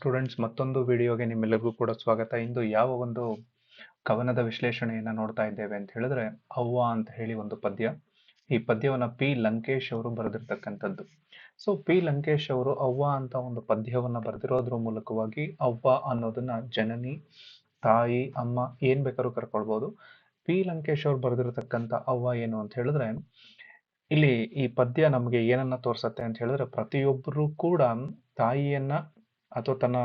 Students, ಮತ್ತೊಂದು ವಿಡಿಯೋಗೆ ನಿಮ್ಮೆಲ್ಲರಿಗೂ ಕೂಡ ಸ್ವಾಗತ. ಇಂದು ಯಾವ ಒಂದು ಕವನದ ವಿಶ್ಲೇಷಣೆಯನ್ನು ನೋಡ್ತಾ ಇದ್ದೇವೆ ಅಂತ ಹೇಳಿದ್ರೆ, ಅವ್ವ ಅಂತ ಹೇಳಿ ಒಂದು ಪದ್ಯ. ಈ ಪದ್ಯವನ್ನು ಪಿ. ಲಂಕೇಶ್ ಅವರು ಬರೆದಿರ್ತಕ್ಕಂಥದ್ದು. So, P. ಲಂಕೇಶ್ ಅವರು ಅವ್ವ ಅಂತ ಒಂದು ಪದ್ಯವನ್ನು ಬರೆದಿರೋದ್ರ ಮೂಲಕವಾಗಿ ಅವ್ವ ಅನ್ನೋದನ್ನ ಜನನಿ, ತಾಯಿ, ಅಮ್ಮ ಏನ್ ಬೇಕಾದ್ರೂ ಕರ್ಕೊಳ್ಬೋದು. ಪಿ. ಲಂಕೇಶ್ ಅವರು ಬರೆದಿರತಕ್ಕಂಥ ಅವ್ವ ಏನು ಅಂತ ಹೇಳಿದ್ರೆ, ಇಲ್ಲಿ ಈ ಪದ್ಯ ನಮಗೆ ಏನನ್ನ ತೋರ್ಸತ್ತೆ ಅಂತ ಹೇಳಿದ್ರೆ ಪ್ರತಿಯೊಬ್ಬರು ಕೂಡ ತಾಯಿಯನ್ನ ಅಥವಾ ತನ್ನ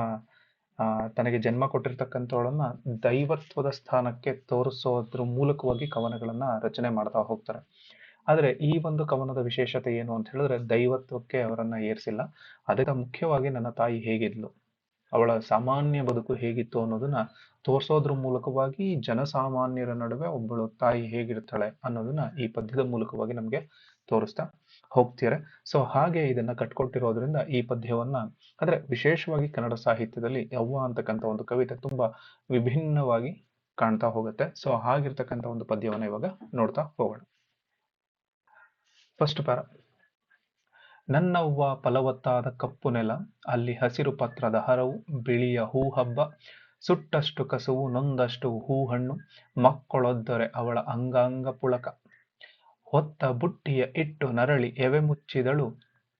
ತನಗೆ ಜನ್ಮ ಕೊಟ್ಟಿರ್ತಕ್ಕಂಥವಳನ್ನ ದೈವತ್ವದ ಸ್ಥಾನಕ್ಕೆ ತೋರಿಸೋದ್ರ ಮೂಲಕವಾಗಿ ಕವನಗಳನ್ನ ರಚನೆ ಮಾಡ್ತಾ ಹೋಗ್ತಾರೆ. ಆದರೆ ಈ ಒಂದು ಕವನದ ವಿಶೇಷತೆ ಏನು ಅಂತ ಹೇಳಿದ್ರೆ ದೈವತ್ವಕ್ಕೆ ಅವರನ್ನ ಏರಿಸಿಲ್ಲ. ಅದಕ್ಕೆ ಮುಖ್ಯವಾಗಿ ನನ್ನ ತಾಯಿ ಹೇಗಿದ್ಲು, ಅವಳ ಸಾಮಾನ್ಯ ಬದುಕು ಹೇಗಿತ್ತು ಅನ್ನೋದನ್ನ ತೋರಿಸೋದ್ರ ಮೂಲಕವಾಗಿ ಜನಸಾಮಾನ್ಯರ ನಡುವೆ ಒಬ್ಬಳು ತಾಯಿ ಹೇಗಿರ್ತಾಳೆ ಅನ್ನೋದನ್ನ ಈ ಪದ್ಯದ ಮೂಲಕವಾಗಿ ನಮ್ಗೆ ತೋರಿಸ್ತಾ ಹೋಗ್ತಾರೆ? ಸೊ ಹಾಗೆ ಇದನ್ನ ಕಟ್ಕೊಟ್ಟಿರೋದ್ರಿಂದ ಈ ಪದ್ಯವನ್ನ, ಅಂದ್ರೆ ವಿಶೇಷವಾಗಿ ಕನ್ನಡ ಸಾಹಿತ್ಯದಲ್ಲಿ ಯವ್ವ ಅಂತಕ್ಕಂಥ ಒಂದು ಕವಿತೆ ತುಂಬಾ ವಿಭಿನ್ನವಾಗಿ ಕಾಣ್ತಾ ಹೋಗುತ್ತೆ. ಸೊ ಹಾಗಿರ್ತಕ್ಕಂಥ ಒಂದು ಪದ್ಯವನ್ನ ಇವಾಗ ನೋಡ್ತಾ ಹೋಗೋಣ. ಫಸ್ಟ್ ಪ್ಯಾರ ನನ್ನವ್ವ ಫಲವತ್ತಾದ ಕಪ್ಪು ನೆಲ, ಅಲ್ಲಿ ಹಸಿರು ಪತ್ರದ ಹರವು, ಬಿಳಿಯ ಹೂ ಹಬ್ಬ ಸುಟ್ಟಷ್ಟು ಕಸುವು, ನೊಂದಷ್ಟು ಹೂ ಹಣ್ಣು ಮಕ್ಕಳೊದ್ದರೆ ಅವಳ ಅಂಗಾಂಗ ಪುಳಕ. ಹೊತ್ತ ಬುಟ್ಟಿಯ ಇಟ್ಟು ನರಳಿ ಎವೆ ಮುಚ್ಚಿದಳು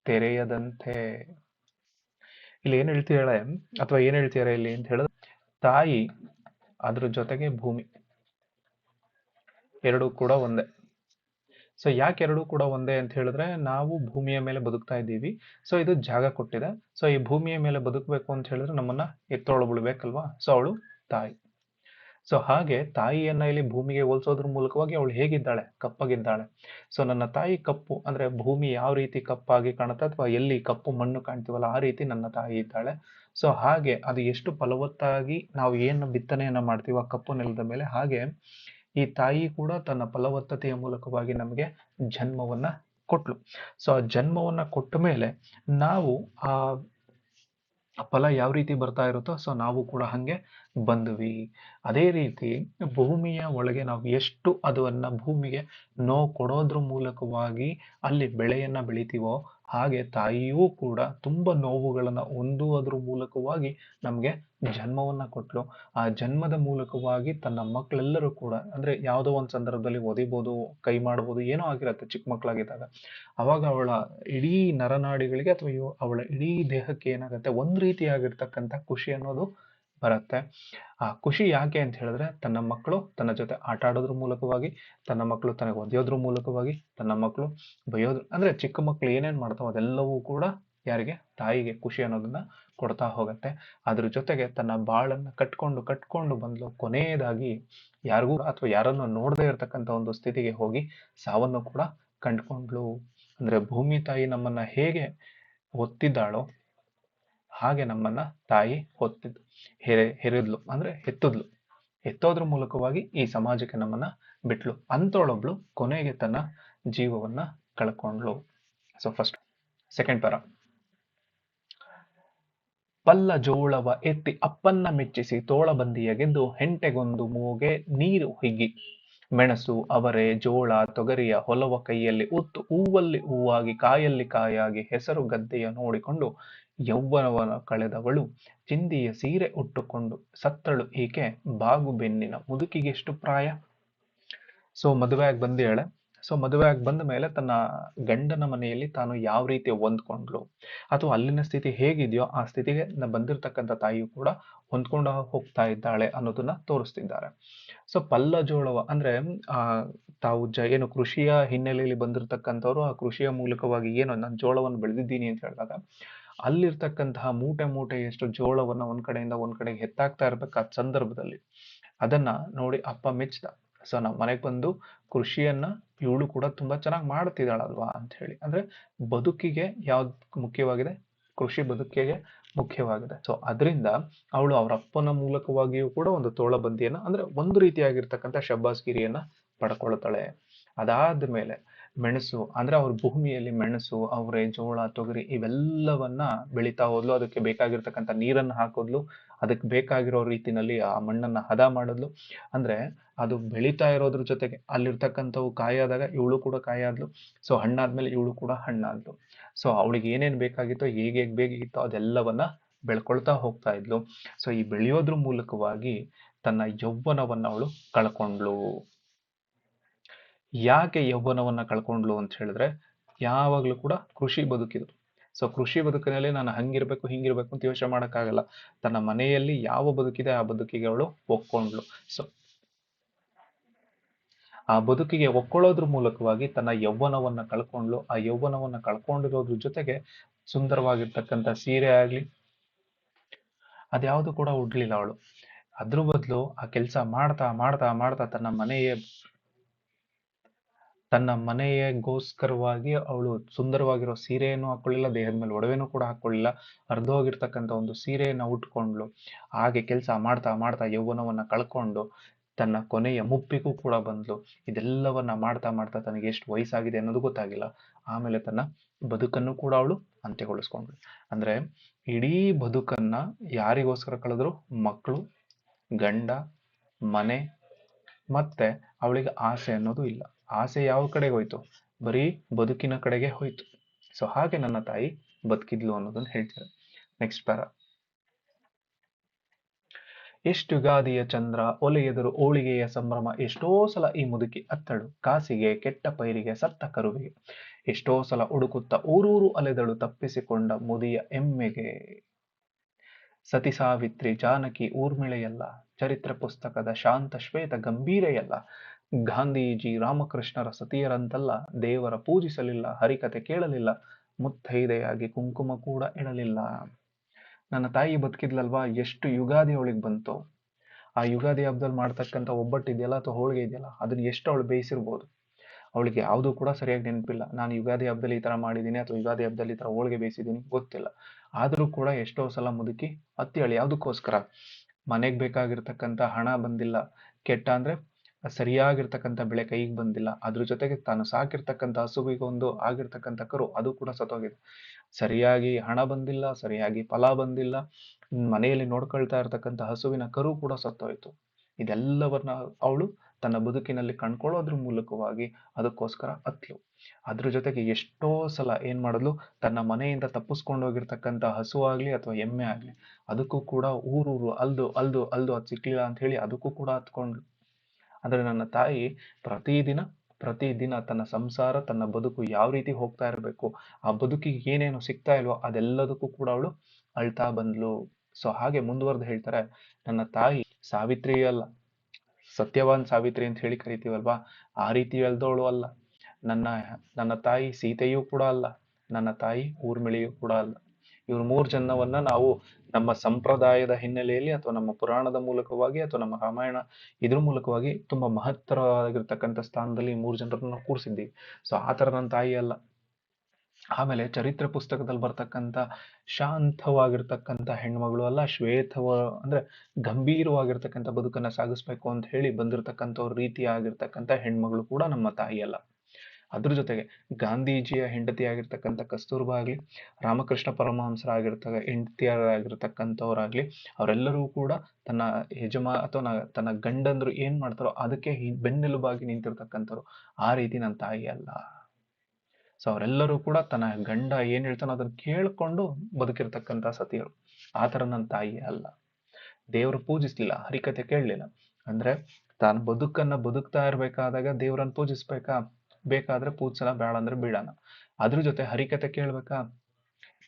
ತೆರೆಯದಂತೆ. ಇಲ್ಲಿ ಏನ್ ಹೇಳ್ತಿದ್ದಾಳೆ ಅಥವಾ ಏನ್ ಹೇಳ್ತಿದಾರೆ ಇಲ್ಲಿ ಅಂತ ಹೇಳಿದ್ರೆ ತಾಯಿ ಅದ್ರ ಜೊತೆಗೆ ಭೂಮಿ. ಎರಡು ಕೂಡ ಒಂದೇ. ಸೊ ಯಾಕೆ ಎರಡೂ ಕೂಡ ಒಂದೇ ಅಂತ ಹೇಳಿದ್ರೆ, ನಾವು ಭೂಮಿಯ ಮೇಲೆ ಬದುಕ್ತಾ ಇದ್ದೀವಿ. ಸೊ ಇದು ಜಾಗ ಕೊಟ್ಟಿದೆ. ಸೊ ಈ ಭೂಮಿಯ ಮೇಲೆ ಬದುಕಬೇಕು ಅಂತ ಹೇಳಿದ್ರೆ ನಮ್ಮನ್ನ ಎತ್ತೊಳು ಬಿಡ್ಬೇಕಲ್ವಾ ಸೊ ಅವಳು ತಾಯಿ. ಸೊ ಹಾಗೆ ತಾಯಿಯನ್ನ ಇಲ್ಲಿ ಭೂಮಿಗೆ ಹೋಲಿಸೋದ್ರ ಮೂಲಕವಾಗಿ ಅವಳು ಹೇಗಿದ್ದಾಳೆ? ಕಪ್ಪಾಗಿದ್ದಾಳೆ. ಸೊ ನನ್ನ ತಾಯಿ ಕಪ್ಪು ಅಂದ್ರೆ ಭೂಮಿ ಯಾವ ರೀತಿ ಕಪ್ಪಾಗಿ ಕಾಣುತ್ತೆ ಅಥವಾ ಎಲ್ಲಿ ಕಪ್ಪು ಮಣ್ಣು ಕಾಣ್ತೀವಲ್ಲ ಆ ರೀತಿ ನನ್ನ ತಾಯಿ ಇದ್ದಾಳೆ. ಸೊ ಹಾಗೆ ಅದು ಎಷ್ಟು ಫಲವತ್ತಾಗಿ ನಾವು ಏನು ಬಿತ್ತನೆಯನ್ನ ಮಾಡ್ತೀವೋ ಕಪ್ಪು ನೆಲದ ಮೇಲೆ ಹಾಗೆ ಈ ತಾಯಿ ಕೂಡ ತನ್ನ ಫಲವತ್ತತೆಯ ಮೂಲಕವಾಗಿ ನಮಗೆ ಜನ್ಮವನ್ನ ಕೊಟ್ಲು. ಸೊ ಆ ಜನ್ಮವನ್ನ ಕೊಟ್ಟ ಮೇಲೆ ನಾವು ಆ ಫಲ ಯಾವ ರೀತಿ ಬರ್ತಾ ಇರುತ್ತೋ, ಸೊ ನಾವು ಕೂಡ ಹಂಗೆ ಬಂದ್ವಿ. ಅದೇ ರೀತಿ ಭೂಮಿಯ ಒಳಗೆ ನಾವು ಎಷ್ಟು ಅದನ್ನ ಭೂಮಿಗೆ ನೋವು ಕೊಡೋದ್ರ ಮೂಲಕವಾಗಿ ಅಲ್ಲಿ ಬೆಳೆಯನ್ನ ಬೆಳಿತೀವೋ ಹಾಗೆ ತಾಯಿಯೂ ಕೂಡ ತುಂಬ ನೋವುಗಳನ್ನ ಹೊಂದುವುದ್ರ ಮೂಲಕವಾಗಿ ನಮಗೆ ಜನ್ಮವನ್ನ ಕೊಟ್ಟಳು ಆ ಜನ್ಮದ ಮೂಲಕವಾಗಿ ತನ್ನ ಮಕ್ಕಳೆಲ್ಲರೂ ಕೂಡ, ಅಂದ್ರೆ ಯಾವುದೋ ಒಂದು ಸಂದರ್ಭದಲ್ಲಿ ಒದಿಬೋದು, ಕೈ ಮಾಡ್ಬೋದು, ಏನೋ ಆಗಿರತ್ತೆ ಚಿಕ್ಕ ಮಕ್ಕಳಾಗಿದ್ದಾಗ ಅವಾಗ ಅವಳ ಇಡೀ ನರನಾಡಿಗಳಿಗೆ ಅಥವಾ ಅವಳ ಇಡೀ ದೇಹಕ್ಕೆ ಏನಾಗುತ್ತೆ, ಒಂದು ರೀತಿಯಾಗಿರ್ತಕ್ಕಂಥ ಖುಷಿ ಅನ್ನೋದು ಬರುತ್ತೆ. ಆ ಖುಷಿ ಯಾಕೆ ಅಂತ ಹೇಳಿದ್ರೆ, ತನ್ನ ಮಕ್ಕಳು ತನ್ನ ಜೊತೆ ಆಟ ಆಡೋದ್ರ ಮೂಲಕವಾಗಿ, ತನ್ನ ಮಕ್ಕಳು ತನಗೆ ಒದೆಯೋದ್ರ ಮೂಲಕವಾಗಿ, ತನ್ನ ಮಕ್ಕಳು ಬೈಯೋದ್ರ, ಅಂದ್ರೆ ಚಿಕ್ಕ ಮಕ್ಕಳು ಏನೇನ್ ಮಾಡ್ತಾವ ಅದೆಲ್ಲವೂ ಕೂಡ ಯಾರಿಗೆ, ತಾಯಿಗೆ ಖುಷಿ ಅನ್ನೋದನ್ನ ಕೊಡ್ತಾ ಹೋಗತ್ತೆ. ಅದ್ರ ಜೊತೆಗೆ ತನ್ನ ಬಾಳನ್ನ ಕಟ್ಕೊಂಡು ಕಟ್ಕೊಂಡು ಬಂದ್ಲು ಕೊನೆಯದಾಗಿ ಯಾರಿಗೂ ಅಥವಾ ಯಾರನ್ನು ನೋಡದೇ ಇರತಕ್ಕಂತ ಒಂದು ಸ್ಥಿತಿಗೆ ಹೋಗಿ ಸಾವನ್ನು ಕೂಡ ಕಂಡ್ಕೊಂಡ್ಲು. ಅಂದ್ರೆ ಭೂಮಿ ತಾಯಿ ನಮ್ಮನ್ನ ಹೇಗೆ ಒತ್ತಿದ್ದಾಳೋ ಹಾಗೆ ನಮ್ಮನ್ನ ತಾಯಿ ಹೊತ್ತಿದ್, ಹೆರೆ, ಹೆರಿದ್ಲು, ಅಂದ್ರೆ ಹೆತ್ತದ್ಲು. ಎತ್ತೋದ್ರ ಮೂಲಕವಾಗಿ ಈ ಸಮಾಜಕ್ಕೆ ನಮ್ಮನ್ನ ಬಿಟ್ಲು. ಅಂತೋಳೊಬ್ಳು ಕೊನೆಗೆ ತನ್ನ ಜೀವವನ್ನ ಕಳ್ಕೊಂಡ್ಲು ಸೊ ಫಸ್ಟ್ ಸೆಕೆಂಡ್ ಪರ. ಪಲ್ಲ ಜೋಳವ ಎತ್ತಿ ಅಪ್ಪನ್ನ ಮೆಚ್ಚಿಸಿ ತೋಳಬಂದಿಯ ಗೆದ್ದು ಹೆಂಟೆಗೊಂದು ಮೂಗೆ ನೀರು ಹಿಗ್ಗಿ. ಮೆಣಸು, ಅವರೆ, ಜೋಳ, ತೊಗರಿಯ ಹೊಲವ ಕೈಯಲ್ಲಿ ಉತ್ತು ಹೂವಲ್ಲಿ ಹೂವಾಗಿ, ಕಾಯಲ್ಲಿ ಕಾಯಾಗಿ ಹೆಸರು ಗದ್ದೆಯ ನೋಡಿಕೊಂಡು ಯೌವನವನ ಕಳೆದವಳು ಚಿಂದಿಯ ಸೀರೆ ಉಟ್ಟುಕೊಂಡು ಸತ್ತಳು ಈಕೆ ಬಾಗು ಬೆನ್ನಿನ ಮುದುಕಿಗೆಷ್ಟು ಪ್ರಾಯ? ಸೊ ಮದುವೆಯಾಗಿ ಬಂದೇಳೆ ಸೊ ಮದುವೆ ಆಗಿ ಬಂದ ಮೇಲೆ ತನ್ನ ಗಂಡನ ಮನೆಯಲ್ಲಿ ತಾನು ಯಾವ ರೀತಿ ಹೊಂದ್ಕೊಂಡ್ಲು ಅಥವಾ ಅಲ್ಲಿನ ಸ್ಥಿತಿ ಹೇಗಿದೆಯೋ ಆ ಸ್ಥಿತಿಗೆ ಬಂದಿರತಕ್ಕಂಥ ತಾಯಿಯು ಕೂಡ ಹೊಂದ್ಕೊಂಡು ಹೋಗ್ತಾ ಇದ್ದಾಳೆ ಅನ್ನೋದನ್ನ ತೋರಿಸ್ತಿದ್ದಾರೆ. ಸೊ ಪಲ್ಲ ಜೋಳವ ಅಂದ್ರೆ, ಆ, ತಾವು ಜ, ಏನು ಕೃಷಿಯ ಹಿನ್ನೆಲೆಯಲ್ಲಿ ಬಂದಿರತಕ್ಕಂಥವ್ರು, ಆ ಕೃಷಿಯ ಮೂಲಕವಾಗಿ ಏನು ನಾನು ಜೋಳವನ್ನು ಬೆಳೆದಿದ್ದೀನಿ ಅಂತ ಹೇಳಿದಾಗ, ಅಲ್ಲಿರ್ತಕ್ಕಂತಹ ಮೂಟೆ ಮೂಟೆಯಷ್ಟು ಜೋಳವನ್ನ ಒಂದ್ ಕಡೆಯಿಂದ ಒಂದ್ ಕಡೆಗೆ ಇರ್ಬೇಕು ಇರ್ಬೇಕಾದ ಸಂದರ್ಭದಲ್ಲಿ? ಅದನ್ನ ನೋಡಿ ಅಪ್ಪ ಮೆಚ್ಚಿದ ಸೊ ನಮ್ಮ ಮನೆಗೆ ಬಂದು ಕೃಷಿಯನ್ನ ಇವಳು ಕೂಡ ತುಂಬಾ ಚೆನ್ನಾಗಿ ಮಾಡ್ತಿದ್ದಾಳಲ್ವಾ ಅಂತ ಹೇಳಿ. ಅಂದ್ರೆ ಬದುಕಿಗೆ ಯಾವ್ದು ಮುಖ್ಯವಾಗಿದೆ? ಕೃಷಿ ಬದುಕಿಗೆ ಮುಖ್ಯವಾಗಿದೆ. ಸೊ ಅದರಿಂದ ಅವಳು ಅವರ ಅಪ್ಪನ ಮೂಲಕವಾಗಿಯೂ ಕೂಡ ಒಂದು ತೋಳಬಂದಿಯನ್ನ, ಅಂದ್ರೆ ಒಂದು ರೀತಿಯಾಗಿರ್ತಕ್ಕಂಥ ಶಬ್ಬಾಸ್ಗಿರಿಯನ್ನ ಪಡ್ಕೊಳ್ತಾಳೆ. ಅದಾದ ಮೇಲೆ ಮೆಣಸು, ಅಂದ್ರೆ ಅವ್ರ ಭೂಮಿಯಲ್ಲಿ ಮೆಣಸು, ಅವರೆ, ಜೋಳ, ತೊಗರಿ ಇವೆಲ್ಲವನ್ನ ಬೆಳೀತಾ ಹೋದ್ಲು. ಅದಕ್ಕೆ ಬೇಕಾಗಿರ್ತಕ್ಕಂಥ ನೀರನ್ನ ಹಾಕೋದ್ಲು. ಅದಕ್ಕೆ ಬೇಕಾಗಿರೋ ರೀತಿನಲ್ಲಿ ಆ ಮಣ್ಣನ್ನ ಹದ ಮಾಡಿದ್ಲು. ಅಂದ್ರೆ ಅದು ಬೆಳೀತಾ ಇರೋದ್ರ ಜೊತೆಗೆ ಅಲ್ಲಿರ್ತಕ್ಕಂಥವು ಕಾಯಾದಾಗ ಇವಳು ಕೂಡ ಕಾಯಾದ್ಲು ಸೊ, ಹಣ್ಣಾದ್ಮೇಲೆ ಇವಳು ಕೂಡ ಹಣ್ಣಾದ್ಲು. ಸೊ, ಅವಳಿಗೆ ಏನೇನ್ ಬೇಕಾಗಿತ್ತೋ, ಹೇಗೆ ಹೇಗೆ ಬೇಕಿತ್ತೋ ಅದೆಲ್ಲವನ್ನ ಬೆಳ್ಕೊಳ್ತಾ ಹೋಗ್ತಾ ಇದ್ಲು. ಸೊ, ಈ ಬೆಳೆಯೋದ್ರ ಮೂಲಕವಾಗಿ ತನ್ನ ಯೌವನವನ್ನ ಅವಳು ಕಳ್ಕೊಂಡ್ಲು ಯಾಕೆ ಯೌವ್ವನವನ್ನ ಕಳ್ಕೊಂಡ್ಲು ಅಂತ ಹೇಳಿದ್ರೆ, ಯಾವಾಗ್ಲೂ ಕೂಡ ಕೃಷಿ ಬದುಕಿದ್ರು ಸೊ ಕೃಷಿ ಬದುಕಿನಲ್ಲಿ ನಾನು ಹಂಗಿರ್ಬೇಕು, ಹಿಂಗಿರ್ಬೇಕು ಅಂತ ಯೋಚನೆ ಮಾಡೋಕ್ಕಾಗಲ್ಲ. ತನ್ನ ಮನೆಯಲ್ಲಿ ಯಾವ ಬದುಕಿದೆ ಆ ಬದುಕಿಗೆ ಅವಳು ಒಕ್ಕೊಂಡ್ಳು ಸೊ ಆ ಬದುಕಿಗೆ ಒಕ್ಕೊಳ್ಳೋದ್ರ ಮೂಲಕವಾಗಿ ತನ್ನ ಯೌವನವನ್ನ ಕಳ್ಕೊಂಡ್ಲು ಆ ಯೌವನವನ್ನ ಕಳ್ಕೊಂಡಿರೋದ್ರ ಜೊತೆಗೆ ಸುಂದರವಾಗಿರ್ತಕ್ಕಂಥ ಸೀರೆ ಆಗ್ಲಿ, ಅದ್ಯಾವುದು ಕೂಡ ಉಡ್ಲಿಲ್ಲ ಅವಳು. ಅದ್ರ ಬದಲು ಆ ಕೆಲಸ ಮಾಡ್ತಾ ಮಾಡ್ತಾ ಮಾಡ್ತಾ ತನ್ನ ಮನೆಯ ತನ್ನ ಮನೆಯಗೋಸ್ಕರವಾಗಿ ಅವಳು ಸುಂದರವಾಗಿರೋ ಸೀರೆಯನ್ನು ಹಾಕೊಳ್ಳಿಲ್ಲ, ದೇಹದ ಮೇಲೆ ಒಡವೆನೂ ಕೂಡ ಹಾಕೊಳ್ಳಿಲ್ಲ ಹೋಗಿರ್ತಕ್ಕಂಥ ಒಂದು ಸೀರೆಯನ್ನು ಉಟ್ಕೊಂಡ್ಲು ಹಾಗೆ ಕೆಲಸ ಮಾಡ್ತಾ ಮಾಡ್ತಾ ಯೌವನವನ್ನ ಕಳ್ಕೊಂಡು ತನ್ನ ಕೊನೆಯ ಮುಪ್ಪಿಗೂ ಕೂಡ ಬಂದ್ಲು. ಇದೆಲ್ಲವನ್ನ ಮಾಡ್ತಾ ಮಾಡ್ತಾ ತನಗೆ ಎಷ್ಟು ವಯಸ್ಸಾಗಿದೆ ಅನ್ನೋದು ಗೊತ್ತಾಗಿಲ್ಲ. ಆಮೇಲೆ ತನ್ನ ಬದುಕನ್ನು ಕೂಡ ಅವಳು ಅಂತ್ಯಗೊಳಿಸ್ಕೊಂಡ್ಳು. ಅಂದ್ರೆ ಇಡೀ ಬದುಕನ್ನ ಯಾರಿಗೋಸ್ಕರ ಕಳೆದ್ರು? ಮಕ್ಕಳು ಗಂಡ, ಮನೆ, ಮತ್ತೆ ಅವಳಿಗೆ ಆಸೆ ಅನ್ನೋದು ಇಲ್ಲ. ಆಸೆ ಯಾವ ಕಡೆಗೆ ಹೋಯ್ತು? ಬರೀ ಬದುಕಿನ ಕಡೆಗೆ ಹೋಯ್ತು. ಸೊ ಹಾಗೆ ನನ್ನ ತಾಯಿ ಬದುಕಿದ್ಲು ಅನ್ನೋದನ್ನ ಹೇಳ್ತಾರೆ. Next para. ಎಷ್ಟು ಗಾದಿಯ ಚಂದ್ರ, ಒಲೆ ಎದುರು ಓಳಿಗೆಯ ಸಂಭ್ರಮ, ಎಷ್ಟೋ ಸಲ ಈ ಮುದುಕಿ ಅತ್ತಳು, ಕಾಸಿಗೆ, ಕೆಟ್ಟ ಪೈರಿಗೆ, ಸತ್ತ ಕರುವಿಗೆ. ಎಷ್ಟೋ ಸಲ ಹುಡುಕುತ್ತ ಊರೂರು ಅಲೆದಳು ತಪ್ಪಿಸಿಕೊಂಡ ಮುದಿಯ ಎಮ್ಮೆಗೆ. ಸತಿ ಸಾವಿತ್ರಿ, ಜಾನಕಿ, ಊರ್ಮಿಳೆಯಲ್ಲ, ಚರಿತ್ರ ಪುಸ್ತಕದ ಶಾಂತ ಶ್ವೇತ ಗಂಭೀರೆಯಲ್ಲ ಗಾಂಧೀಜಿ ರಾಮಕೃಷ್ಣರ ಸತಿಯರಂತಲ್ಲ, ದೇವರ ಪೂಜಿಸಲಿಲ್ಲ, ಹರಿಕತೆ ಕೇಳಲಿಲ್ಲ, ಮುತ್ತೈದೆಯಾಗಿ ಕುಂಕುಮ ಕೂಡ ಇಡಲಿಲ್ಲ. ನನ್ನ ತಾಯಿ ಬದುಕಿದ್ಲಲ್ವಾ, ಎಷ್ಟು ಯುಗಾದಿ ಅವಳಿಗೆ ಬಂತು? ಆ ಯುಗಾದಿ ಹಬ್ಬದಲ್ಲಿ ಮಾಡ್ತಕ್ಕಂಥ ಒಬ್ಬಟ್ಟಿದೆಯಲ್ಲ ಅಥವಾ ಹೋಳಿಗೆ ಇದೆಯಲ್ಲ, ಅದನ್ನ ಎಷ್ಟು ಅವಳು ಬೇಯಿಸಿರ್ಬೋದು? ಅವಳಿಗೆ ಯಾವುದು ಕೂಡ ಸರಿಯಾಗಿ ನೆನಪಿಲ್ಲ. ನಾನು ಯುಗಾದಿ ಹಬ್ಬದಲ್ಲಿ ಈ ತರ ಮಾಡಿದ್ದೀನಿ ಅಥವಾ ಯುಗಾದಿ ಹಬ್ಬದಲ್ಲಿ ಈ ತರ ಹೋಳಿಗೆ ಬೇಯಿಸಿದ್ದೀನಿ, ಗೊತ್ತಿಲ್ಲ. ಆದರೂ ಕೂಡ ಎಷ್ಟೋ ಸಲ ಮುದುಕಿ, ಅತ್ತಿಯಾಳಿ ಯಾವುದಕ್ಕೋಸ್ಕರ? ಮನೆಗೆ ಬೇಕಾಗಿರ್ತಕ್ಕಂಥ ಹಣ ಬಂದಿಲ್ಲ. ಕೆಟ್ಟ ಅಂದ್ರೆ ಸರಿಯಾಗಿರ್ತಕ್ಕಂಥ ಬೆಳೆ ಕೈಗೆ ಬಂದಿಲ್ಲ. ಅದ್ರ ಜೊತೆಗೆ ತಾನು ಸಾಕಿರ್ತಕ್ಕಂಥ ಹಸುವಿಗೊಂದು ಆಗಿರ್ತಕ್ಕಂಥ ಕರು, ಅದು ಕೂಡ ಸತ್ತೋಗಿದೆ. ಸರಿಯಾಗಿ ಹಣ ಬಂದಿಲ್ಲ, ಸರಿಯಾಗಿ ಫಲ ಬಂದಿಲ್ಲ. ಮನೆಯಲ್ಲಿ ನೋಡ್ಕೊಳ್ತಾ ಇರ್ತಕ್ಕಂಥ ಹಸುವಿನ ಕರು ಕೂಡ ಸತ್ತೋಯ್ತು. ಇದೆಲ್ಲವನ್ನ ಅವಳು ತನ್ನ ಬದುಕಿನಲ್ಲಿ ಕಂಡ್ಕೊಳ್ಳೋದ್ರ ಮೂಲಕವಾಗಿ ಅದಕ್ಕೋಸ್ಕರ ಅತ್ಲು ಅದ್ರ ಜೊತೆಗೆ ಎಷ್ಟೋ ಸಲ ಏನ್ ಮಾಡಿದ್ಲು? ತನ್ನ ಮನೆಯಿಂದ ತಪ್ಪಿಸ್ಕೊಂಡು ಹೋಗಿರ್ತಕ್ಕಂಥ ಹಸು ಆಗ್ಲಿ ಅಥವಾ ಎಮ್ಮೆ ಆಗ್ಲಿ, ಅದಕ್ಕೂ ಕೂಡ ಊರೂರು ಅಲ್ದು ಅಲ್ದು ಅಲ್ದು ಅದು ಸಿಕ್ಲಿಲ್ಲ ಅಂತ ಹೇಳಿ ಅದಕ್ಕೂ ಕೂಡ ಹತ್ಕೊಂಡ್ಲು ಅಂದ್ರೆ ನನ್ನ ತಾಯಿ ಪ್ರತಿದಿನ ಪ್ರತಿದಿನ ತನ್ನ ಸಂಸಾರ, ತನ್ನ ಬದುಕು ಯಾವ ರೀತಿ ಹೋಗ್ತಾ ಇರಬೇಕು, ಆ ಬದುಕಿಗೆ ಏನೇನು ಸಿಗ್ತಾ ಇಲ್ವೋ ಅದೆಲ್ಲದಕ್ಕೂ ಕೂಡ ಅವಳು ಅಳ್ತಾ ಬಂದ್ಲು. ಸೊ ಹಾಗೆ ಮುಂದುವರೆದು ಹೇಳ್ತಾರೆ, ನನ್ನ ತಾಯಿ ಸಾವಿತ್ರಿ ಅಲ್ಲ, ಸತ್ಯವಾನ್ ಸಾವಿತ್ರಿ ಅಂತ ಹೇಳಿ ಕರಿತೀವಲ್ವಾ, ಆ ರೀತಿ ಎಳ್ದವಳು ಅಲ್ಲ. ನನ್ನ ನನ್ನ ತಾಯಿ ಸೀತೆಯೂ ಕೂಡ ಅಲ್ಲ, ನನ್ನ ತಾಯಿ ಊರ್ಮಿಳಿಯೂ ಕೂಡ ಅಲ್ಲ. ಇವ್ರ ಮೂರ್ ಜನವನ್ನ ನಾವು ನಮ್ಮ ಸಂಪ್ರದಾಯದ ಹಿನ್ನೆಲೆಯಲ್ಲಿ ಅಥವಾ ನಮ್ಮ ಪುರಾಣದ ಮೂಲಕವಾಗಿ ಅಥವಾ ನಮ್ಮ ರಾಮಾಯಣ ಇದ್ರ ಮೂಲಕವಾಗಿ ತುಂಬಾ ಮಹತ್ತರವಾಗಿರ್ತಕ್ಕಂಥ ಸ್ಥಾನದಲ್ಲಿ ಮೂರು ಜನರನ್ನ ಕೂರಿಸಿದ್ದೀವಿ. ಸೊ ಆ ತರ ನನ್ನ ತಾಯಿ ಅಲ್ಲ. ಆಮೇಲೆ ಚರಿತ್ರೆ ಪುಸ್ತಕದಲ್ಲಿ ಬರ್ತಕ್ಕಂಥ ಶಾಂತವಾಗಿರ್ತಕ್ಕಂಥ ಹೆಣ್ಮಗಳು ಅಲ್ಲ, ಶ್ವೇತವ, ಅಂದ್ರೆ ಗಂಭೀರವಾಗಿರ್ತಕ್ಕಂಥ ಬದುಕನ್ನ ಸಾಗಿಸ್ಬೇಕು ಅಂತ ಹೇಳಿ ಬಂದಿರತಕ್ಕಂಥವ್ರ ರೀತಿ ಆಗಿರ್ತಕ್ಕಂಥ ಹೆಣ್ಮಗಳು ಕೂಡ ನಮ್ಮ ತಾಯಿ ಅಲ್ಲ. ಅದ್ರ ಜೊತೆಗೆ ಗಾಂಧೀಜಿಯ ಹೆಂಡತಿಯಾಗಿರ್ತಕ್ಕಂಥ ಕಸ್ತೂರ್ಬಾ ಆಗ್ಲಿ, ರಾಮಕೃಷ್ಣ ಪರಮಹಂಸರಾಗಿರ್ತಕ್ಕ ಹೆಂಡತಿಯರಾಗಿರ್ತಕ್ಕಂಥವ್ರಾಗ್ಲಿ ಅವರೆಲ್ಲರೂ ಕೂಡ ತನ್ನ ಯಜಮಾ ಅಥವಾ ತನ್ನ ಗಂಡಂದ್ರು ಏನ್ ಮಾಡ್ತಾರೋ ಅದಕ್ಕೆ ಬೆನ್ನೆಲುಬಾಗಿ ನಿಂತಿರ್ತಕ್ಕಂಥವ್ರು. ಆ ರೀತಿ ನನ್ನ ತಾಯಿ ಅಲ್ಲ. ಸೊ ಅವರೆಲ್ಲರೂ ಕೂಡ ತನ್ನ ಗಂಡ ಏನ್ ಹೇಳ್ತಾನೋ ಅದನ್ನ ಕೇಳ್ಕೊಂಡು ಬದುಕಿರ್ತಕ್ಕಂಥ ಸತಿಯರು ಆ ತರ ನನ್ನ ತಾಯಿ ಅಲ್ಲ. ದೇವರು ಪೂಜಿಸ್ಲಿಲ್ಲ ಹರಿಕತೆ ಕೇಳಲಿಲ್ಲ. ಅಂದ್ರೆ ತಾನು ಬದುಕನ್ನ ಬದುಕ್ತಾ ಇರ್ಬೇಕಾದಾಗ ದೇವರನ್ನ ಪೂಜಿಸ್ಬೇಕಾ? ಬೇಕಾದ್ರೆ ಪೂಜ್ಸಲ ಬೇಡ ಅಂದ್ರೆ ಬಿಡೋಣ ಅದ್ರ ಜೊತೆ ಹರಿಕತೆ ಕೇಳ್ಬೇಕಾ?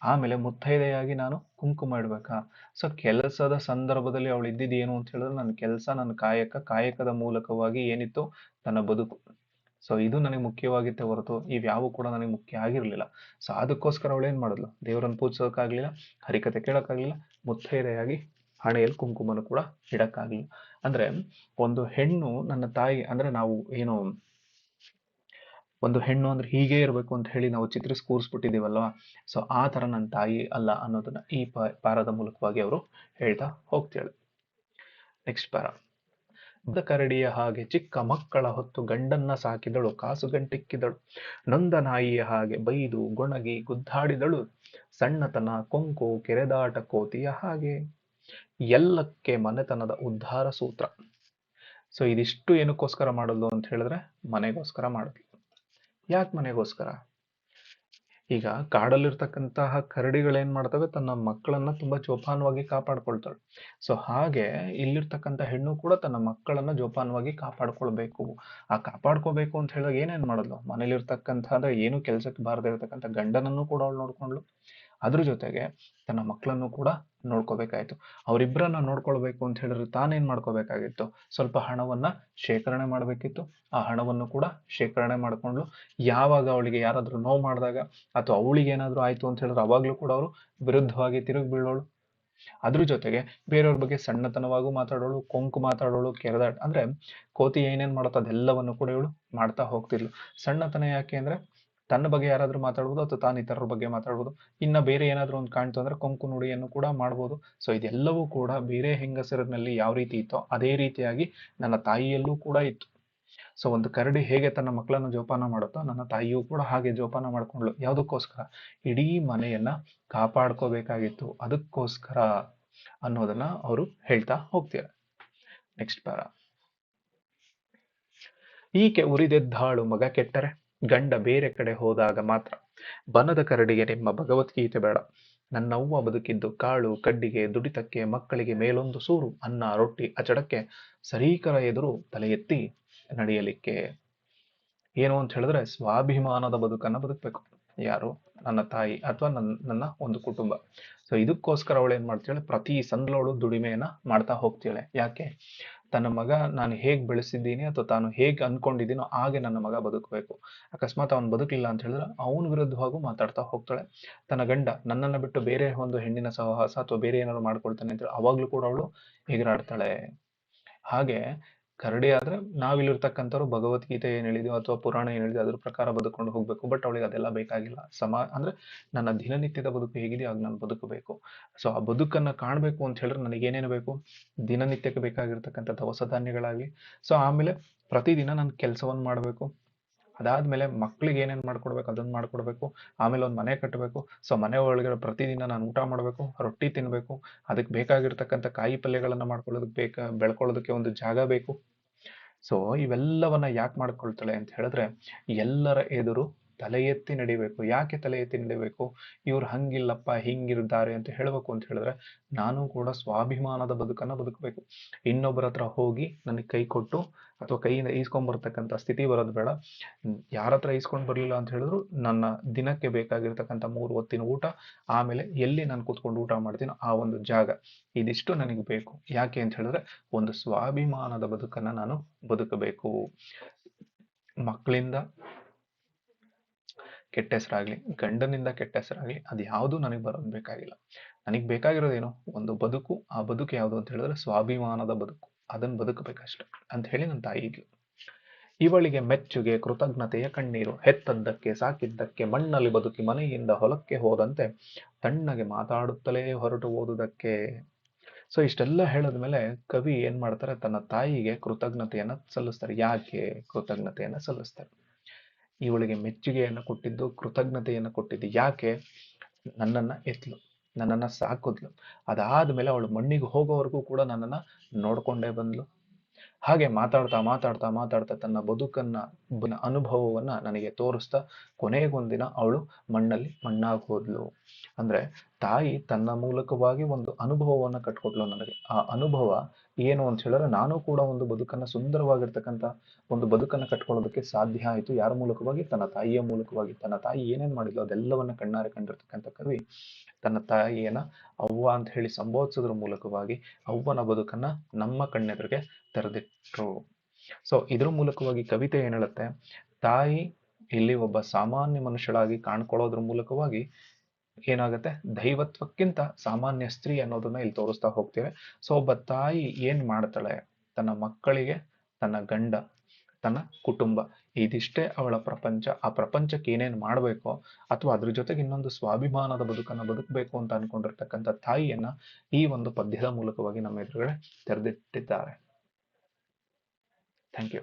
ಆಮೇಲೆ ಮುತ್ತೈದೆಯಾಗಿ ನಾನು ಕುಂಕುಮ ಇಡ್ಬೇಕಾ? ಸೊ ಕೆಲಸದ ಸಂದರ್ಭದಲ್ಲಿ ಅವಳು ಇದ್ದಿದ್ದು ಏನು ಅಂತ ಹೇಳಿದ್ರೆ ನನ್ನ ಕೆಲಸ ನನ್ನ ಕಾಯಕ, ಕಾಯಕದ ಮೂಲಕವಾಗಿ ಏನಿತ್ತು ತನ್ನ ಬದುಕು. ಸೊ ಇದು ನನಗೆ ಮುಖ್ಯವಾಗಿತ್ತೆ ಹೊರತು ಇವ್ಯಾವು ಕೂಡ ನನಗೆ ಮುಖ್ಯ ಆಗಿರಲಿಲ್ಲ. ಸೊ ಅದಕ್ಕೋಸ್ಕರ ಅವಳು ಏನು ಮಾಡಿದ್ಲು? ದೇವರನ್ನು ಪೂಜಿಸೋಕ್ಕಾಗಲಿಲ್ಲ ಹರಿಕತೆ ಕೇಳಕ್ಕಾಗ್ಲಿಲ್ಲ ಮುತ್ತೈದೆಯಾಗಿ ಹಣೆಯಲ್ಲಿ ಕುಂಕುಮನ ಕೂಡ ಇಡಕ್ಕಾಗ್ಲಿಲ್ಲ ಅಂದ್ರೆ ಒಂದು ಹೆಣ್ಣು ನನ್ನ ತಾಯಿ, ಅಂದ್ರೆ ನಾವು ಏನು ಒಂದು ಹೆಣ್ಣು ಅಂದ್ರೆ ಹೀಗೆ ಇರಬೇಕು ಅಂತ ಹೇಳಿ ನಾವು ಚಿತ್ರಿಸಿ ಕೂರಿಸ್ಬಿಟ್ಟಿದ್ದೀವಲ್ವ? ಸೊ ಆ ತರ ನನ್ನ ತಾಯಿ ಅಲ್ಲ ಅನ್ನೋದನ್ನ ಈ ಪಾರದ ಮೂಲಕವಾಗಿ ಅವರು ಹೇಳ್ತಾ ಹೋಗ್ತಾಳೆ ನೆಕ್ಸ್ಟ್ ಪಾರ. ಕರಡಿಯ ಹಾಗೆ ಚಿಕ್ಕ ಮಕ್ಕಳ ಹೊತ್ತು ಗಂಡನ್ನ ಸಾಕಿದಳು, ಕಾಸು ಗಂಟಿಕ್ಕಿದಳು. ನೊಂದ ನಾಯಿಯ ಹಾಗೆ ಬೈದು, ಗೊಣಗಿ, ಗುದ್ದಾಡಿದಳು. ಸಣ್ಣತನ, ಕೊಂಕು, ಕೆರೆದಾಟ ಕೋತಿಯ ಹಾಗೆ. ಎಲ್ಲಕ್ಕೆ ಮನೆತನದ ಉದ್ಧಾರ ಸೂತ್ರ. ಸೊ ಇದಿಷ್ಟು ಏನಕ್ಕೋಸ್ಕರ ಮಾಡಲು ಅಂತ ಹೇಳಿದ್ರೆ ಮನೆಗೋಸ್ಕರ ಮಾಡಿದ್ಲು ಯಾಕೆ ಮನೆಗೋಸ್ಕರ ಈಗ ಕಾಡಲ್ಲಿರ್ತಕ್ಕಂತಹ ಕರಡಿಗಳೇನ್ ಮಾಡ್ತವೆ? ತನ್ನ ಮಕ್ಕಳನ್ನ ತುಂಬಾ ಜೋಪಾನವಾಗಿ ಕಾಪಾಡ್ಕೊಳ್ತಾಳೆ ಸೊ ಹಾಗೆ ಇಲ್ಲಿರ್ತಕ್ಕಂಥ ಹೆಣ್ಣು ಕೂಡ ತನ್ನ ಮಕ್ಕಳನ್ನ ಜೋಪಾನವಾಗಿ ಕಾಪಾಡ್ಕೊಳ್ಬೇಕು. ಆ ಕಾಪಾಡ್ಕೋಬೇಕು ಅಂತ ಹೇಳಿದಾಗ ಏನೇನು ಮಾಡಿದ್ಲು? ಮನೇಲಿರ್ತಕ್ಕಂಥ ಅಂದ್ರೆ ಏನು ಕೆಲ್ಸಕ್ಕೆ ಬಾರದೇ ಇರತಕ್ಕಂಥ ಗಂಡನನ್ನು ಕೂಡ ಅವಳು ನೋಡ್ಕೊಂಡ್ಲು ಅದ್ರ ಜೊತೆಗೆ ತನ್ನ ಮಕ್ಕಳನ್ನು ಕೂಡ ನೋಡ್ಕೋಬೇಕಾಯ್ತು. ಅವರಿಬ್ಬರನ್ನ ನೋಡ್ಕೊಳ್ಬೇಕು ಅಂತ ಹೇಳಿದ್ರೆ ತಾನೇನ್ ಮಾಡ್ಕೋಬೇಕಾಗಿತ್ತು? ಸ್ವಲ್ಪ ಹಣವನ್ನ ಶೇಖರಣೆ ಮಾಡಬೇಕಿತ್ತು. ಆ ಹಣವನ್ನು ಕೂಡ ಶೇಖರಣೆ ಮಾಡ್ಕೊಂಡು ಯಾವಾಗ ಅವಳಿಗೆ ಯಾರಾದರೂ ನೋವು ಮಾಡಿದಾಗ ಅಥವಾ ಅವಳಿಗೆ ಏನಾದರೂ ಆಯ್ತು ಅಂತ ಹೇಳಿದ್ರೆ ಅವಾಗ್ಲೂ ಕೂಡ ಅವರು ವಿರುದ್ಧವಾಗಿ ತಿರುಗಿ ಬೀಳೋಳು. ಅದ್ರ ಜೊತೆಗೆ ಬೇರೆಯವ್ರ ಬಗ್ಗೆ ಸಣ್ಣತನವಾಗೂ ಮಾತಾಡೋಳು, ಕೊಂಕು ಮಾತಾಡೋಳು ಕೆರೆದಾಟ ಅಂದ್ರೆ ಕೋತಿ ಏನೇನ್ ಮಾಡುತ್ತೋ ಅದೆಲ್ಲವನ್ನು ಕೂಡ ಇವಳು ಮಾಡ್ತಾ ಹೋಗ್ತಿದ್ಲು. ಸಣ್ಣತನ ಯಾಕೆ ಅಂದ್ರೆ ತನ್ನ ಬಗ್ಗೆ ಯಾರಾದ್ರೂ ಮಾತಾಡ್ಬೋದು ಅಥವಾ ತಾನು ಇತರರ ಬಗ್ಗೆ ಮಾತಾಡ್ಬೋದು. ಇನ್ನ ಬೇರೆ ಏನಾದ್ರೂ ಒಂದು ಕಾಣ್ತು ಅಂದ್ರೆ ಕೊಂಕು ನುಡಿಯನ್ನು ಕೂಡ ಮಾಡ್ಬೋದು. ಸೊ ಇದೆಲ್ಲವೂ ಕೂಡ ಬೇರೆ ಹೆಂಗಸರಿನಲ್ಲಿ ಯಾವ ರೀತಿ ಇತ್ತೋ ಅದೇ ರೀತಿಯಾಗಿ ನನ್ನ ತಾಯಿಯಲ್ಲೂ ಕೂಡ ಇತ್ತು. ಸೊ ಒಂದು ಕರಡಿ ಹೇಗೆ ತನ್ನ ಮಕ್ಕಳನ್ನು ಜೋಪಾನ ಮಾಡುತ್ತೋ ನನ್ನ ತಾಯಿಯೂ ಕೂಡ ಹಾಗೆ ಜೋಪಾನ ಮಾಡ್ಕೊಂಡ್ಳು. ಯಾವುದಕ್ಕೋಸ್ಕರ? ಇಡೀ ಮನೆಯನ್ನ ಕಾಪಾಡ್ಕೋಬೇಕಾಗಿತ್ತು. ಅದಕ್ಕೋಸ್ಕರ ಅನ್ನೋದನ್ನ ಅವರು ಹೇಳ್ತಾ ಹೋಗ್ತಾರೆ ನೆಕ್ಸ್ಟ್ ಪ್ಯಾರ ಈಕೆ ಉರಿದೆದ್ದಾಳು, ಮಗ ಕೆಟ್ಟರೆ. ಗಂಡ ಬೇರೆ ಕಡೆ ಹೋದಾಗ ಮಾತ್ರ. ಬನದ ಕರಡಿಗೆ ನಿಮ್ಮ ಭಗವದ್ಗೀತೆ ಬೇಡ. ನನ್ನವ್ವ ಬದುಕಿದ್ದು ಕಾಳು, ಕಡ್ಡಿಗೆ, ದುಡಿತಕ್ಕೆ, ಮಕ್ಕಳಿಗೆ ಮೇಲೊಂದು ಸೂರು, ಅನ್ನ, ರೊಟ್ಟಿ, ಅಚಡಕ್ಕೆ ಸರೀಕರ ಎದುರು ತಲೆ ಎತ್ತಿ ನಡೆಯಲಿಕ್ಕೆ. ಏನು ಅಂತ ಹೇಳಿದ್ರೆ ಸ್ವಾಭಿಮಾನದ ಬದುಕನ್ನ ಬದುಕಬೇಕು. ಯಾರು? ನನ್ನ ತಾಯಿ ಅಥವಾ ನನ್ನ ನನ್ನ ಒಂದು ಕುಟುಂಬ. ಸೊ ಇದಕ್ಕೋಸ್ಕರ ಅವಳು ಏನ್ ಮಾಡ್ತಾಳೆ? ಪ್ರತಿ ಸಂದ್ಲವಳು ದುಡಿಮೆಯನ್ನ ಮಾಡ್ತಾ ಹೋಗ್ತಾಳೆ. ಯಾಕೆ? ತನ್ನ ಮಗ ನಾನು ಹೇಗೆ ಬೆಳೆಸಿದ್ದೀನಿ ಅಥವಾ ತಾನು ಹೇಗೆ ಅನ್ಕೊಂಡಿದ್ದೀನೋ ಹಾಗೆ ನನ್ನ ಮಗ ಬದುಕಬೇಕು. ಅಕಸ್ಮಾತ್ ಅವನು ಬದುಕಲಿಲ್ಲ ಅಂತ ಹೇಳಿದ್ರೆ ಅವನ ವಿರುದ್ಧವಾಗೂ ಮಾತಾಡ್ತಾ ಹೋಗ್ತಾಳೆ. ತನ್ನ ಗಂಡ ನನ್ನನ್ನ ಬಿಟ್ಟು ಬೇರೆ ಒಂದು ಹೆಣ್ಣಿನ ಸಹವಾಸ ಅಥವಾ ಬೇರೆ ಏನಾದ್ರು ಮಾಡ್ಕೊಳ್ತಾನೆ ಅಂತ ಹೇಳಿ ಅವಾಗ್ಲೂ ಕೂಡ ಅವಳು ಎಗರಾಡ್ತಾಳೆ. ಹಾಗೆ ಕರಡಿ ಆದ್ರೆ ನಾವಿಲ್ಲಿರ್ತಕ್ಕಂಥವ್ರು ಭಗವದ್ಗೀತೆ ಏನ್ ಹೇಳಿದೆಯೋ ಅಥವಾ ಪುರಾಣ ಏನ್ ಹೇಳಿದೆಯೋ ಅದ್ರ ಪ್ರಕಾರ ಬದುಕೊಂಡು ಹೋಗ್ಬೇಕು. ಬಟ್ ಅವಳಿಗೆ ಅದೆಲ್ಲ ಬೇಕಾಗಿಲ್ಲ. ಸಮ, ಅಂದ್ರೆ ನನ್ನ ದಿನನಿತ್ಯದ ಬದುಕು ಹೇಗಿದೆಯೋ ಆಗ ನಾನು ಬದುಕಬೇಕು ಸೊ ಆ ಬದುಕನ್ನ ಕಾಣ್ಬೇಕು ಅಂತ ಹೇಳಿದ್ರೆ ನನಗೆ ಏನೇನು ಬೇಕು? ದಿನನಿತ್ಯಕ್ಕೆ ಬೇಕಾಗಿರ್ತಕ್ಕಂಥ ದವಸ ಧಾನ್ಯಗಳಾಗ್ಲಿ ಸೊ ಆಮೇಲೆ ಪ್ರತಿದಿನ ನಾನು ಕೆಲಸವನ್ನು ಮಾಡಬೇಕು. ಅದಾದ್ಮೇಲೆ ಮಕ್ಳಿಗೆ ಏನೇನು ಮಾಡ್ಕೊಡ್ಬೇಕು ಅದನ್ನ ಮಾಡ್ಕೊಡ್ಬೇಕು, ಆಮೇಲೆ ಒಂದು ಮನೆ ಕಟ್ಟಬೇಕು ಸೊ ಮನೆ ಒಳಗಡೆ ಪ್ರತಿದಿನ ನಾನು ಊಟ ಮಾಡಬೇಕು, ರೊಟ್ಟಿ ತಿನ್ನಬೇಕು ಅದಕ್ಕೆ ಬೇಕಾಗಿರ್ತಕ್ಕಂತ ಕಾಯಿ ಪಲ್ಯಗಳನ್ನ ಮಾಡ್ಕೊಳ್ಳೋದಕ್ಕೆ ಬೇಕಾ, ಬೆಳ್ಕೊಳ್ಳೋದಕ್ಕೆ ಒಂದು ಜಾಗ ಬೇಕು. ಸೊ ಇವೆಲ್ಲವನ್ನ ಯಾಕೆ ಮಾಡ್ಕೊಳ್ತಾಳೆ ಅಂತ ಹೇಳಿದ್ರೆ, ಎಲ್ಲರ ಎದುರು ತಲೆ ಎತ್ತಿ ನಡಿಬೇಕು. ಯಾಕೆ ತಲೆ ಎತ್ತಿ ನಡಿಬೇಕು? ಇವ್ರು ಹಂಗಿಲ್ಲಪ್ಪ, ಹಿಂಗಿರ್ತಾರೆ ಅಂತ ಹೇಳಬೇಕು ಅಂತ ಹೇಳಿದ್ರೆ ನಾನು ಕೂಡ ಸ್ವಾಭಿಮಾನದ ಬದುಕನ್ನ ಬದುಕಬೇಕು. ಇನ್ನೊಬ್ಬರ ಹತ್ರ ಹೋಗಿ ನನಗೆ ಕೈ ಕೊಟ್ಟು ಅಥವಾ ಕೈಯಿಂದ ಈಸ್ಕೊಂಡ್ ಬರ್ತಕ್ಕಂಥ ಸ್ಥಿತಿ ಬರೋದು ಬೇಡ. ಯಾರ ಹತ್ರ ಈಸ್ಕೊಂಡು ಬರಲಿಲ್ಲ ಅಂತ ಹೇಳಿದ್ರು ನನ್ನ ದಿನಕ್ಕೆ ಬೇಕಾಗಿರ್ತಕ್ಕಂಥ ಮೂರು ಹೊತ್ತಿನ ಊಟ, ಆಮೇಲೆ ಎಲ್ಲಿ ನಾನು ಕೂತ್ಕೊಂಡು ಊಟ ಮಾಡ್ತೀನೋ ಆ ಒಂದು ಜಾಗ. ಇದಿಷ್ಟು ನನಗೆ ಬೇಕು. ಯಾಕೆ ಅಂತ ಹೇಳಿದ್ರೆ ಒಂದು ಸ್ವಾಭಿಮಾನದ ಬದುಕನ್ನ ನಾನು ಬದುಕಬೇಕು. ಮಕ್ಕಳಿಂದ ಕೆಟ್ಟ ಹೆಸರಾಗ್ಲಿ, ಗಂಡನಿಂದ ಕೆಟ್ಟ ಹೆಸರಾಗ್ಲಿ, ಅದು ಯಾವುದು ನನಗೆ ಬರೋದು ಬೇಕಾಗಿಲ್ಲ. ನನಗೆ ಬೇಕಾಗಿರೋದೇನು? ಒಂದು ಬದುಕು, ಆ ಬದುಕು ಯಾವುದು ಅಂತ ಹೇಳಿದ್ರೆ ಸ್ವಾಭಿಮಾನದ ಬದುಕು. ಅದನ್ನ ಬದುಕಬೇಕಷ್ಟೆ ಅಂತ ಹೇಳಿ ನನ್ನ ತಾಯಿ ಇದ್ಲು ಇವಳಿಗೆ ಮೆಚ್ಚುಗೆ, ಕೃತಜ್ಞತೆಯ ಕಣ್ಣೀರು, ಹೆತ್ತದ್ದಕ್ಕೆ, ಸಾಕಿದ್ದಕ್ಕೆ, ಮಣ್ಣಲ್ಲಿ ಬದುಕಿ ಮನೆಯಿಂದ ಹೊಲಕ್ಕೆ ಹೋದಂತೆ ತಣ್ಣಗೆ ಮಾತಾಡುತ್ತಲೇ ಹೊರಟು ಓದುವುದಕ್ಕೆ. ಸೊ ಇಷ್ಟೆಲ್ಲ ಹೇಳಿದ್ಮೇಲೆ ಕವಿ ಏನ್ ಮಾಡ್ತಾರೆ? ತನ್ನ ತಾಯಿಗೆ ಕೃತಜ್ಞತೆಯನ್ನ ಸಲ್ಲಿಸ್ತಾರೆ. ಯಾಕೆ ಕೃತಜ್ಞತೆಯನ್ನ ಸಲ್ಲಿಸ್ತಾರೆ? ಇವಳಿಗೆ ಮೆಚ್ಚುಗೆಯನ್ನು ಕೊಟ್ಟಿದ್ದು, ಕೃತಜ್ಞತೆಯನ್ನು ಕೊಟ್ಟಿದ್ದು ಯಾಕೆ? ನನ್ನನ್ನು ಎತ್ತಲು ನನ್ನನ್ನು ಸಾಕಿದ್ಲು. ಅದಾದ್ಮೇಲೆ ಅವಳು ಮಣ್ಣಿಗೆ ಹೋಗೋವರೆಗೂ ಕೂಡ ನನ್ನನ್ನು ನೋಡಿಕೊಂಡೇ ಬಂದ್ಲು. ಹಾಗೆ ಮಾತಾಡ್ತಾ ಮಾತಾಡ್ತಾ ಮಾತಾಡ್ತಾ ತನ್ನ ಬದುಕನ್ನ ಅನುಭವವನ್ನ ನನಗೆ ತೋರಿಸ್ತಾ ಕೊನೆಗೊಂದಿನ ಅವಳು ಮಣ್ಣಲ್ಲಿ ಮಣ್ಣಾಗಿ ಹೋದ್ಲು ಅಂದ್ರೆ ತಾಯಿ ತನ್ನ ಮೂಲಕವಾಗಿ ಒಂದು ಅನುಭವವನ್ನ ಕಟ್ಕೊಟ್ಲು ನನಗೆ. ಆ ಅನುಭವ ಏನು ಅಂತ ಹೇಳಿದ್ರೆ ನಾನು ಕೂಡ ಒಂದು ಬದುಕನ್ನ ಸುಂದರವಾಗಿರ್ತಕ್ಕಂತ ಒಂದು ಬದುಕನ್ನ ಕಟ್ಕೊಳ್ಳೋದಕ್ಕೆ ಸಾಧ್ಯ ಆಯ್ತು. ಯಾರ ಮೂಲಕವಾಗಿ? ತನ್ನ ತಾಯಿಯ ಮೂಲಕವಾಗಿ. ತನ್ನ ತಾಯಿ ಏನೇನ್ ಮಾಡಿದ್ಲು ಅದೆಲ್ಲವನ್ನ ಕಣ್ಣಾರೆ ಕಂಡಿರ್ತಕ್ಕಂಥ ಕವಿ ತನ್ನ ತಾಯಿಯನ್ನ ಅವ್ವ ಅಂತ ಹೇಳಿ ಸಂಬೋಧಿಸೋದ್ರ ಮೂಲಕವಾಗಿ ಅವ್ವನ ಬದುಕನ್ನ ನಮ್ಮ ಕಣ್ಣೆದುರಿಗೆ ತೆರೆದಿಟ್ರು. ಸೊ ಇದ್ರ ಮೂಲಕವಾಗಿ ಕವಿತೆ ಏನ್ ಹೇಳುತ್ತೆ ತಾಯಿ ಇಲ್ಲಿ ಒಬ್ಬ ಸಾಮಾನ್ಯ ಮನುಷ್ಯಳಾಗಿ ಕಾಣ್ಕೊಳ್ಳೋದ್ರ ಮೂಲಕವಾಗಿ ಏನಾಗುತ್ತೆ, ದೈವತ್ವಕ್ಕಿಂತ ಸಾಮಾನ್ಯ ಸ್ತ್ರೀ ಅನ್ನೋದನ್ನ ಇಲ್ಲಿ ತೋರಿಸ್ತಾ ಹೋಗ್ತೇವೆ. ಸೊ ಒಬ್ಬ ತಾಯಿ ಏನ್ ಮಾಡ್ತಾಳೆ, ತನ್ನ ಮಕ್ಕಳಿಗೆ ತನ್ನ ಗಂಡ, ತನ್ನ ಕುಟುಂಬ, ಇದಿಷ್ಟೇ ಅವಳ ಪ್ರಪಂಚ. ಆ ಪ್ರಪಂಚಕ್ಕೆ ಏನೇನ್ ಮಾಡ್ಬೇಕೋ ಅಥವಾ ಅದ್ರ ಜೊತೆಗೆ ಇನ್ನೊಂದು ಸ್ವಾಭಿಮಾನದ ಬದುಕನ್ನ ಬದುಕಬೇಕು ಅಂತ ಅನ್ಕೊಂಡಿರ್ತಕ್ಕಂಥ ತಾಯಿಯನ್ನ ಈ ಒಂದು ಪದ್ಯದ ಮೂಲಕವಾಗಿ ನಮ್ಮ ಎದುರುಗಡೆ ತೆರೆದಿಟ್ಟಿದ್ದಾರೆ. Thank you.